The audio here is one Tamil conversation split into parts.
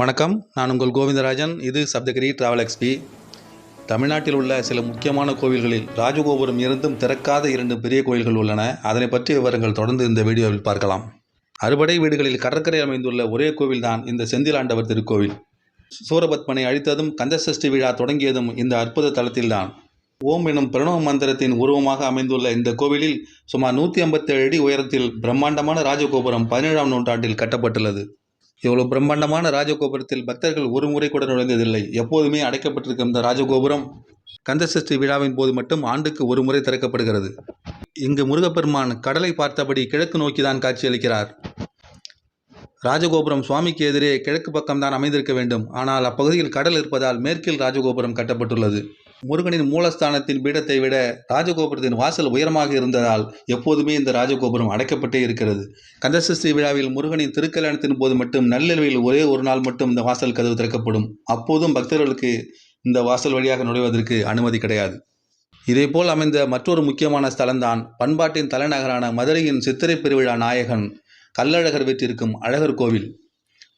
வணக்கம். நான் உங்கள் கோவிந்தராஜன். இது சப்தகிரி டிராவல் எக்ஸ்பி தமிழ்நாட்டில் உள்ள சில முக்கியமான கோவில்களில் ராஜகோபுரம் இருந்தும் திறக்காத இரண்டு பெரிய கோயில்கள் உள்ளன. அதனை பற்றிய விவரங்கள் தொடர்ந்து இந்த வீடியோவில் பார்க்கலாம். அறுபடை வீடுகளில் கடற்கரை அமைந்துள்ள ஒரே கோவில்தான் இந்த செந்திலாண்டவர் திருக்கோவில். சூரபத்மனை அழித்ததும் கந்தசஷ்டி விழா தொடங்கியதும் இந்த அற்புத தலத்தில்தான். ஓம் எனும் பிரணவ மந்திரத்தின் உருவமாக அமைந்துள்ள இந்த கோவிலில் சுமார் நூற்றி ஐம்பத்தேழு அடி உயரத்தில் பிரம்மாண்டமான ராஜகோபுரம் பதினேழாம் நூற்றாண்டில் கட்டப்பட்டுள்ளது. இவ்வளவு பிரம்மாண்டமான ராஜகோபுரத்தில் பக்தர்கள் ஒரு முறை கூட நுழைந்ததில்லை. எப்போதுமே அடைக்கப்பட்டிருக்கும் இந்த ராஜகோபுரம் கந்தசஷ்டி விழாவின் போது மட்டும் ஆண்டுக்கு ஒரு முறை திறக்கப்படுகிறது. இங்கு முருகப்பெருமான் கடலை பார்த்தபடி கிழக்கு நோக்கிதான் காட்சியளிக்கிறார். ராஜகோபுரம் சுவாமிக்கு எதிரே கிழக்கு பக்கம்தான் அமைந்திருக்க வேண்டும். ஆனால் அப்பகுதியில் கடல் இருப்பதால் மேற்கில் ராஜகோபுரம் கட்டப்பட்டுள்ளது. முருகனின் மூலஸ்தானத்தின் பீடத்தை விட ராஜகோபுரத்தின் வாசல் உயரமாக இருந்ததால் எப்போதுமே இந்த ராஜகோபுரம் அடைக்கப்பட்டே இருக்கிறது. கந்தசஷ்டி விழாவில் முருகனின் திருக்கல்யாணத்தின் போது மட்டும் நள்ளிரவில் ஒரே ஒரு நாள் மட்டும் இந்த வாசல் கதவு திறக்கப்படும். அப்போதும் பக்தர்களுக்கு இந்த வாசல் வழியாக நுழைவதற்கு அனுமதி கிடையாது. இதேபோல் அமைந்த மற்றொரு முக்கியமான ஸ்தலம்தான் பண்பாட்டின் தலைநகரான மதுரையின் சித்திரை பெருவிழா நாயகன் கல்லழகர் வீற்றிருக்கும் அழகர் கோவில்.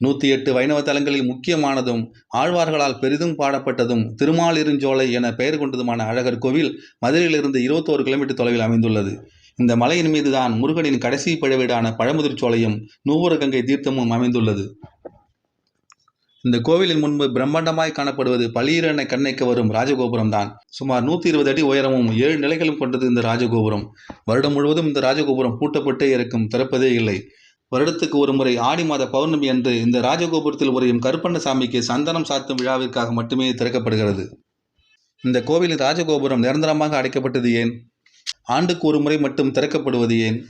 நூற்றி எட்டு வைணவ தலங்களில் முக்கியமானதும் ஆழ்வார்களால் பெரிதும் பாடப்பட்டதும் திருமாலிருஞ்சோலை என பெயர் கொண்டதுமான அழகர் கோவில் மதுரையிலிருந்து இருபத்தோரு கிலோமீட்டர் தொலைவில் அமைந்துள்ளது. இந்த மலையின் மீதுதான் முருகனின் கடைசி பழவீடான பழமுதிர் சோலையும் கங்கை தீர்த்தமும் அமைந்துள்ளது. இந்த கோவிலின் முன்பு பிரம்மாண்டமாய் காணப்படுவது பளியிரனை கண்ணைக்கு வரும் ராஜகோபுரம் தான் சுமார் நூற்றி இருபது அடி உயரமும் ஏழு நிலைகளும் கொண்டது இந்த ராஜகோபுரம். வருடம் முழுவதும் இந்த ராஜகோபுரம் பூட்டப்பட்டே இருக்கும் திறப்பதே இல்லை. வருடத்துக்கு ஒரு முறை ஆடி மாத பௌர்ணமி அன்று இந்த ராஜகோபுரத்தில் உரையும் கருப்பண்ணசாமிக்கு சந்தனம் சாத்தும் விழாவிற்காக மட்டுமே திறக்கப்படுகிறது. இந்த கோவிலின் ராஜகோபுரம் நிரந்தரமாக அடைக்கப்பட்டது ஏன்? ஆண்டுக்கு ஒரு முறை மட்டும் திறக்கப்படுவது ஏன்?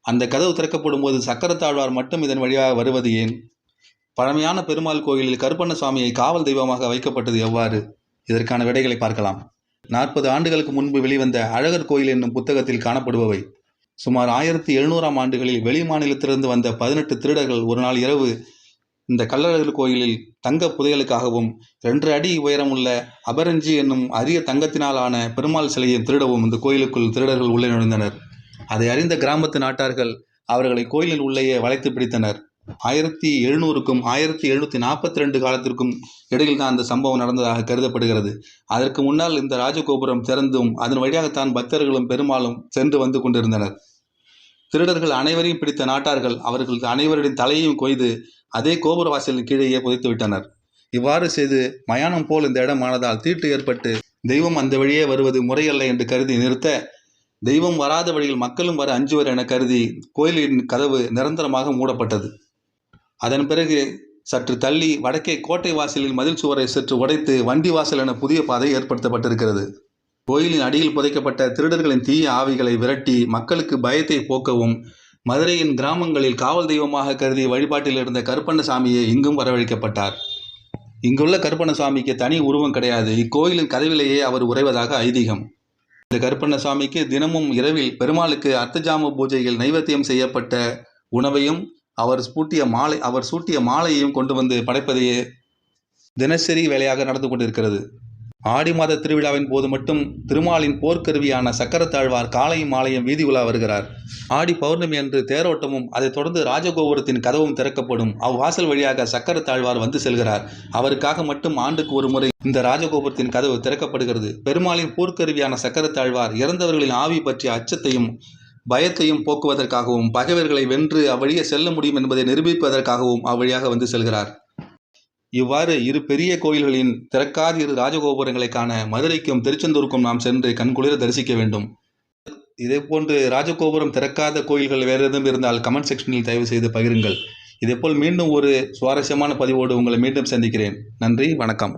அந்த கதவு திறக்கப்படும் போது சக்கரத்தாழ்வார் மட்டும் இதன் வழியாக வருவது ஏன்? பழமையான பெருமாள் கோயிலில் கருப்பண்ணசுவாமியை காவல் தெய்வமாக வைக்கப்பட்டது எவ்வாறு? இதற்கான விடைகளை பார்க்கலாம். நாற்பது ஆண்டுகளுக்கு முன்பு வெளிவந்த அழகர் கோயில் என்னும் புத்தகத்தில் காணப்படுபவை. சுமார் ஆயிரத்தி எழுநூறாம் ஆண்டுகளில் வெளி மாநிலத்திலிருந்து வந்த பதினெட்டு திருடர்கள் ஒரு நாள் இரவு இந்த கல்லழகர் கோயிலில் தங்க புதையலுக்காகவும் ரெண்டு அடி உயரமுள்ள அபரஞ்சி என்னும் அரிய தங்கத்தினாலான பெருமாள் சிலையை திருடவும் இந்த கோயிலுக்குள் திருடர்கள் உள்ளே நுழைந்தனர். அதை அறிந்த கிராமத்து நாட்டார்கள் அவர்களை கோயிலில் உள்ளேயே வளைத்து பிடித்தனர். ஆயிரத்தி எழுநூறுக்கும் ஆயிரத்தி எழுநூற்றி நாற்பத்தி ரெண்டு காலத்திற்கும் இடையில் தான் அந்த சம்பவம் நடந்ததாக கருதப்படுகிறது. அதற்கு முன்னால் இந்த ராஜகோபுரம் திறந்தும் அதன் வழியாகத்தான் பக்தர்களும் பெருமாளும் சென்று வந்து கொண்டிருந்தனர். திருடர்கள் அனைவரையும் பிடித்த நாட்டார்கள் அவர்கள் அனைவருடைய தலையையும் கொய்து அதே கோபுர வாசலின் கீழேயே புதைத்து விட்டனர். இவ்வாறு செய்து மயானம் போல் இந்த இடமானதால் தீட்டு ஏற்பட்டு தெய்வம் அந்த வழியே வருவது முறையல்ல என்று கருதி நிறுத்த தெய்வம் வராத வழியில் மக்களும் வர அஞ்சுவர் என கருதி கோயிலின் கதவு நிரந்தரமாக மூடப்பட்டது. அதன் பிறகு சற்று தள்ளி வடக்கே கோட்டை வாசலில் மதில் சுவரை சற்று உடைத்து வண்டி வாசல் என புதிய பாதை ஏற்படுத்தப்பட்டிருக்கிறது. கோயிலின் அடியில் புதைக்கப்பட்ட திருடர்களின் தீய ஆவிகளை விரட்டி மக்களுக்கு பயத்தை போக்கவும் மதுரையின் கிராமங்களில் காவல் தெய்வமாக கருதி வழிபாட்டில் இருந்த கருப்பண்ணசாமியை இங்கும் வரவழைக்கப்பட்டார். இங்குள்ள கருப்பண்ணசாமிக்கு தனி உருவம் கிடையாது. இக்கோயிலின் கதவிலேயே அவர் உறைவதாக ஐதீகம். இந்த கருப்பண்ணசாமிக்கு தினமும் இரவில் பெருமாளுக்கு அர்த்தஜாம பூஜையில் நைவேத்தியம் செய்யப்பட்ட உணவையும் அவர் சூட்டிய மாலை அவர் சூட்டிய மாலையையும் கொண்டு வந்து படைப்பதையே தினசரி வேலையாக நடந்து கொண்டிருக்கிறது. ஆடி மாத திருவிழாவின் போது மட்டும் திருமாலின் போர்க்கருவியான சக்கரத்தாழ்வார் காலையும் மாலையும் வீதி உலா வருகிறார். ஆடி பௌர்ணமி அன்று தேரோட்டமும் அதைத் தொடர்ந்து ராஜகோபுரத்தின் கதவும் திறக்கப்படும். அவ்வாசல் வழியாக சக்கரத்தாழ்வார் வந்து செல்கிறார். அவருக்காக மட்டும் ஆண்டுக்கு ஒரு முறை இந்த ராஜகோபுரத்தின் கதவு திறக்கப்படுகிறது. பெருமாளின் போர்க்கருவியான சக்கரத்தாழ்வார் இறந்தவர்களின் ஆவி பற்றிய அச்சத்தையும் பயத்தையும் போக்குவதற்காகவும் பகைவர்களை வென்று அவ்வழியே செல்ல முடியும் என்பதை நிரூபிப்பதற்காகவும் அவ்வழியாக வந்து செல்கிறார். இவ்வாறு இரு பெரிய கோயில்களின் திறக்காத இரு ராஜகோபுரங்களை காண மதுரைக்கும் திருச்செந்தூருக்கும் நாம் சென்று கண்குளிர தரிசிக்க வேண்டும். இதே போன்று ராஜகோபுரம் திறக்காத கோயில்கள் வேறு எதுவும் இருந்தால் கமெண்ட் செக்ஷனில் தயவு செய்து பகிருங்கள். இதேபோல் மீண்டும் ஒரு சுவாரஸ்யமான பதிவோடு உங்களை மீண்டும் சந்திக்கிறேன். நன்றி வணக்கம்.